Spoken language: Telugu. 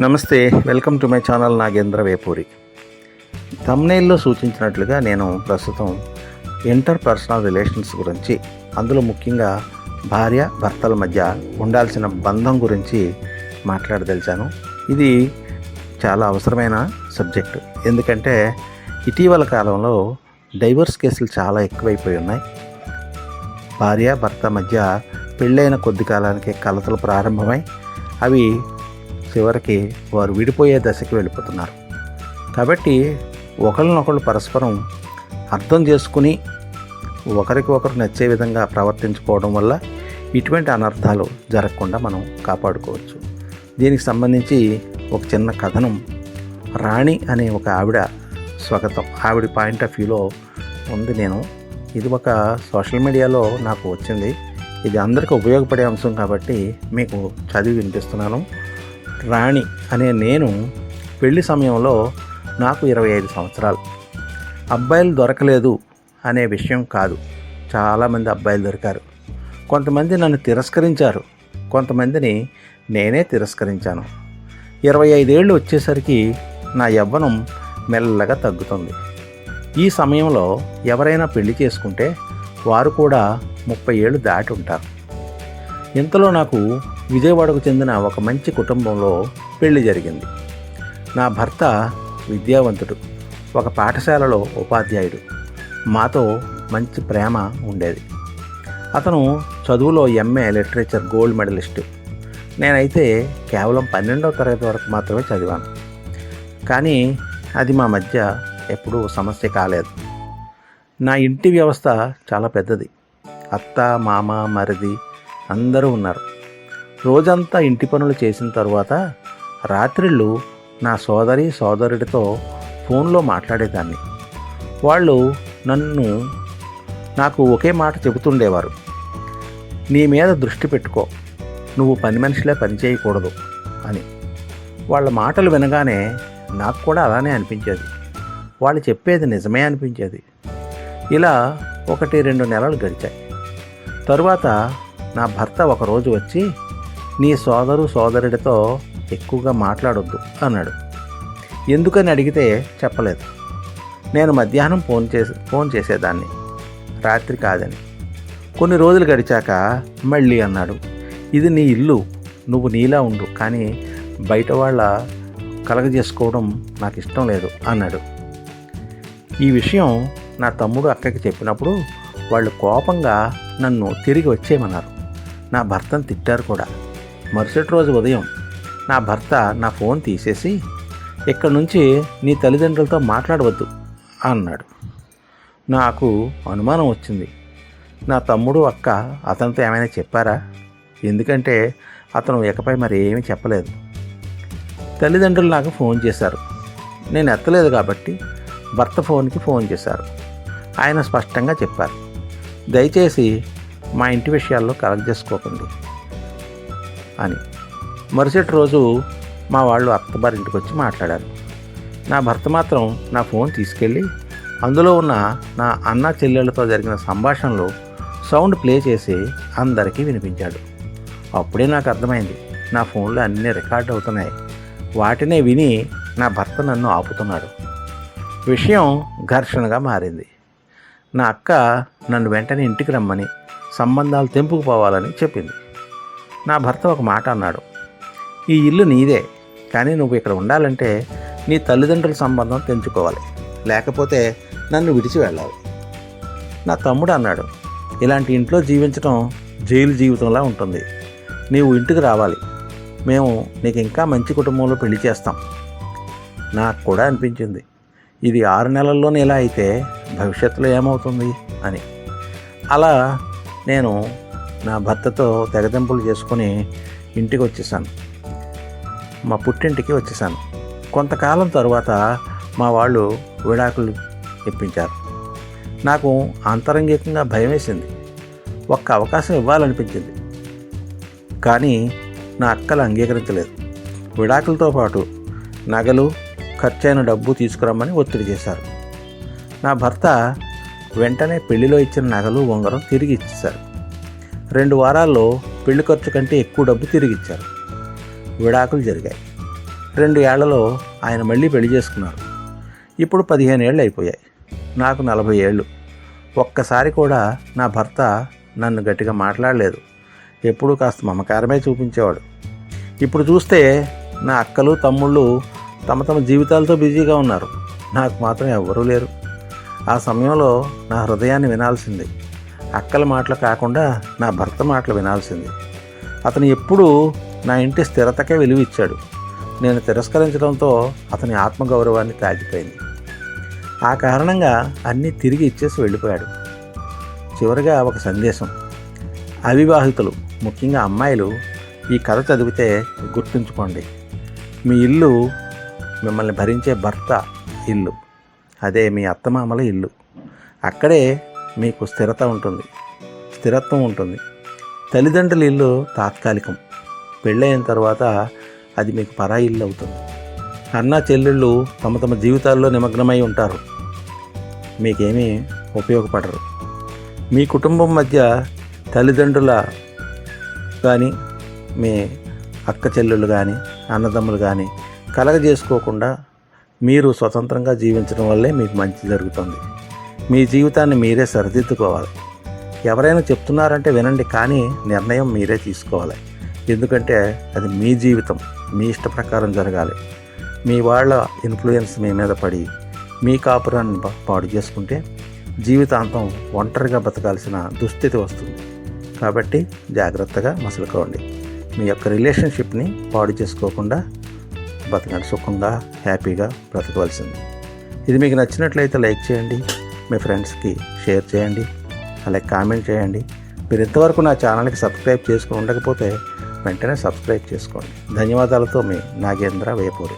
నమస్తే welcome to my channel Nagendra Vepuri. తమ్నేల్లో సూచించినట్లుగా నేను ప్రస్తుతం ఇంటర్ పర్సనల్ రిలేషన్స్ గురించి అందులో ముఖ్యంగా భార్య భర్తల మధ్య ఉండాల్సిన బంధం గురించి మాట్లాడదలిచాను. ఇది చాలా అవసరమైన సబ్జెక్టు. ఎందుకంటే ఇటీవల కాలంలో డైవర్స్ కేసులు చాలా ఎక్కువైపోయి ఉన్నాయి. భార్య భర్త మధ్య పెళ్ళైన కొద్ది కాలానికి కలతలు ప్రారంభమై అవి చివరికి వారు విడిపోయే దశకి వెళ్ళిపోతున్నారు. కాబట్టి ఒకరినొకరు పరస్పరం అర్థం చేసుకుని ఒకరికి ఒకరు నచ్చే విధంగా ప్రవర్తించుకోవడం వల్ల ఇటువంటి అనర్థాలు జరగకుండా మనం కాపాడుకోవచ్చు. దీనికి సంబంధించి ఒక చిన్న కథనం. రాణి అనే ఒక ఆవిడ స్వాగతం. ఆవిడ పాయింట్ ఆఫ్ వ్యూలో ఉంది నేను. ఇది ఒక సోషల్ మీడియాలో నాకు వచ్చింది. ఇది అందరికీ ఉపయోగపడే అంశం కాబట్టి మీకు చదివి వినిపిస్తున్నాను. రాణి అనే నేను పెళ్ళి సమయంలో నాకు ఇరవై ఐదు సంవత్సరాలు. అబ్బాయిలు దొరకలేదు అనే విషయం కాదు. చాలామంది అబ్బాయిలు దొరికారు. కొంతమంది నన్ను తిరస్కరించారు. కొంతమందిని నేనే తిరస్కరించాను. ఇరవై ఐదేళ్ళు వచ్చేసరికి నా యవ్వనం మెల్లగా తగ్గుతుంది. ఈ సమయంలో ఎవరైనా పెళ్ళి చేసుకుంటే వారు కూడా ముప్పై ఏళ్ళు దాటి ఉంటారు. ఇంతలో నాకు విజయవాడకు చెందిన ఒక మంచి కుటుంబంలో పెళ్ళి జరిగింది. నా భర్త విద్యావంతుడు ఒక పాఠశాలలో ఉపాధ్యాయుడు. మాతో మంచి ప్రేమ ఉండేది. అతను చదువులో ఎంఏ లిటరేచర్ గోల్డ్ మెడలిస్టు. నేనైతే కేవలం పన్నెండవ తరగతి వరకు మాత్రమే చదివాను. కానీ అది మా మధ్య ఎప్పుడూ సమస్య కాలేదు. నా ఇంటి వ్యవస్థ చాలా పెద్దది. అత్త మామ మరిది అందరూ ఉన్నారు. రోజంతా ఇంటి పనులు చేసిన తరువాత రాత్రిళ్ళు నా సోదరి సోదరుడితో ఫోన్లో మాట్లాడేదాన్ని. వాళ్ళు నన్ను నాకు ఒకే మాట చెబుతుండేవారు. నీ మీద దృష్టి పెట్టుకో. నువ్వు పని మనిషిలా పని చేయకూడదు అని. వాళ్ళ మాటలు వినగానే నాకు కూడా అలానే అనిపించేది. వాళ్ళు చెప్పేది నిజమే అనిపించేది. ఇలా ఒకటి రెండు నెలలు గడిచాయి. తరువాత నా భర్త ఒకరోజు వచ్చి నీ సోదరు సోదరుడితో ఎక్కువగా మాట్లాడొద్దు అన్నాడు. ఎందుకని అడిగితే చెప్పలేదు. నేను మధ్యాహ్నం ఫోన్ చేసి ఫోన్ చేసేదాన్ని. రాత్రి కాదని. కొన్ని రోజులు గడిచాక మళ్ళీ అన్నాడు. ఇది నీ ఇల్లు నువ్వు నీలా ఉండు కానీ బయట వాళ్ళ కలగజేసుకోవడం నాకు ఇష్టం లేదు అన్నాడు. ఈ విషయం నా తమ్ముడు అక్కకి చెప్పినప్పుడు వాళ్ళు కోపంగా నన్ను తిరిగి వచ్చేయమన్నారు. నా భర్తను తిట్టారు కూడా. మరుసటి రోజు ఉదయం నా భర్త నా ఫోన్ తీసేసి ఇక్కడి నుంచి నీ తల్లిదండ్రులతో మాట్లాడవద్దు అన్నాడు. నాకు అనుమానం వచ్చింది. నా తమ్ముడు అక్క అతనితో ఏమైనా చెప్పారా? ఎందుకంటే అతను ఇకపై మరి ఏమీ చెప్పలేదు. తల్లిదండ్రులు నాకు ఫోన్ చేశారు. నేను ఎత్తలేదు కాబట్టి భర్త ఫోన్కి ఫోన్ చేశారు. ఆయన స్పష్టంగా చెప్పారు. దయచేసి మా ఇంటి విషయాల్లో కలెక్ట్ చేసుకోకండి. అని. మరుసటి రోజు మా వాళ్ళు అత్తబారి ఇంటికి వచ్చి మాట్లాడారు. నా భర్త మాత్రం నా ఫోన్ తీసుకెళ్ళి అందులో ఉన్న నా అన్న చెల్లెళ్ళతో జరిగిన సంభాషణలో సౌండ్ ప్లే చేసి అందరికీ వినిపించాడు. అప్పుడే నాకు అర్థమైంది నా ఫోన్లో అన్నీ రికార్డ్ అవుతున్నాయి. వాటినే విని నా భర్త నన్ను ఆపుతున్నాడు. విషయం ఘర్షణగా మారింది. నా అక్క నన్ను వెంటనే ఇంటికి రమ్మని సంబంధాలు తెంపుకుపోవాలని చెప్పింది. నా భర్త ఒక మాట అన్నాడు. ఈ ఇల్లు నీదే కానీ నువ్వు ఇక్కడ ఉండాలంటే నీ తల్లిదండ్రుల సంబంధం తెంచుకోవాలి. లేకపోతే నన్ను విడిచి వెళ్ళాలి. నా తమ్ముడు అన్నాడు. ఇలాంటి ఇంట్లో జీవించడం జైలు జీవితంలా ఉంటుంది. నీవు ఇంటికి రావాలి. మేము నీకు ఇంకా మంచి కుటుంబంలో పెళ్ళి చేస్తాం. నాకు కూడా అనిపించింది. ఇది ఆరు నెలల్లోనే ఇలా అయితే భవిష్యత్తులో ఏమవుతుంది? అని. అలా నేను నా భర్తతో తెగదెంపులు చేసుకుని ఇంటికి వచ్చేసాను. మా పుట్టింటికి వచ్చేసాను. కొంతకాలం తరువాత మా వాళ్ళు విడాకులు ఇప్పించారు. నాకు అంతరంగికంగా భయం వేసింది ఒక్క అవకాశం ఇవ్వాలనిపించింది. కానీ నా అక్కలు అంగీకరించలేదు. విడాకులతో పాటు నగలు ఖర్చైన డబ్బు తీసుకురమ్మని ఒత్తిడి చేశారు. నా భర్త వెంటనే పెళ్ళిలో ఇచ్చిన నగలు ఉంగరం తిరిగి ఇచ్చేశారు. రెండు వారాల్లో పెళ్ళి ఖర్చు కంటే ఎక్కువ డబ్బు తిరిగి ఇచ్చారు విడాకులు జరిగాయి. రెండు ఏళ్ళలో ఆయన మళ్ళీ పెళ్ళి చేసుకున్నారు. ఇప్పుడు పదిహేను ఏళ్ళు అయిపోయాయి. నాకు నలభై ఏళ్ళు. ఒక్కసారి కూడా నా భర్త నన్ను గట్టిగా మాట్లాడలేదు. ఎప్పుడూ కాస్త మమకారమే చూపించేవాడు. ఇప్పుడు చూస్తే నా అక్కలు తమ్ముళ్ళు తమ తమ జీవితాలతో బిజీగా ఉన్నారు. నాకు మాత్రం ఎవ్వరూ లేరు. ఆ సమయంలో నా హృదయాన్ని వినాల్సింది అక్కల మాటలు కాకుండా నా భర్త మాటలు వినాల్సింది. అతను ఎప్పుడూ నా ఇంటి స్థిరతకే విలువిచ్చాడు. నేను తిరస్కరించడంతో అతని ఆత్మగౌరవాన్ని తాగిపోయింది. ఆ కారణంగా అన్నీ తిరిగి ఇచ్చేసి వెళ్ళిపోయాడు. చివరిగా ఒక సందేశం. అవివాహితులు ముఖ్యంగా అమ్మాయిలు ఈ కథ చదివితే గుర్తుంచుకోండి. మీ ఇల్లు మిమ్మల్ని భరించే భర్త ఇల్లు. అదే మీ అత్తమామల ఇల్లు. అక్కడే మీకు స్థిరత ఉంటుంది. స్థిరత్వం ఉంటుంది. తల్లిదండ్రుల ఇల్లు తాత్కాలికం. పెళ్ళైన తర్వాత అది మీకు పరా ఇల్లు అవుతుంది. అన్న చెల్లెళ్ళు తమ తమ జీవితాల్లో నిమగ్నమై ఉంటారు. మీకేమీ ఉపయోగపడరు. మీ కుటుంబం మధ్య తల్లిదండ్రుల కానీ మీ అక్క చెల్లెళ్ళు కానీ అన్నదమ్ములు కానీ కలగజేసుకోకుండా మీరు స్వతంత్రంగా జీవించడం వల్లే మీకు మంచి జరుగుతుంది. మీ జీవితాన్ని మీరే సరిదిద్దుకోవాలి. ఎవరైనా చెప్తున్నారంటే వినండి కానీ నిర్ణయం మీరే తీసుకోవాలి. ఎందుకంటే అది మీ జీవితం మీ ఇష్ట ప్రకారం జరగాలి. మీ వాళ్ళ ఇన్ఫ్లుయెన్స్ మీ మీద పడి మీ కాపురాన్ని పాడు చేసుకుంటే జీవితాంతం ఒంటరిగా బతకాల్సిన దుస్థితి వస్తుంది. కాబట్టి జాగ్రత్తగా మసులుకోండి. మీ యొక్క రిలేషన్షిప్ని పాడు చేసుకోకుండా బతకండి. సుఖంగా హ్యాపీగా బ్రతకవలసింది. ఇది మీకు నచ్చినట్లయితే లైక్ చేయండి. మీ ఫ్రెండ్స్కి షేర్ చేయండి అలాగే కామెంట్ చేయండి. మీరు ఇంతవరకు నా ఛానల్కి సబ్స్క్రైబ్ చేసుకుని ఉండకపోతే వెంటనే సబ్స్క్రైబ్ చేసుకోండి. ధన్యవాదాలతో మీ నాగేంద్ర వేపూరి.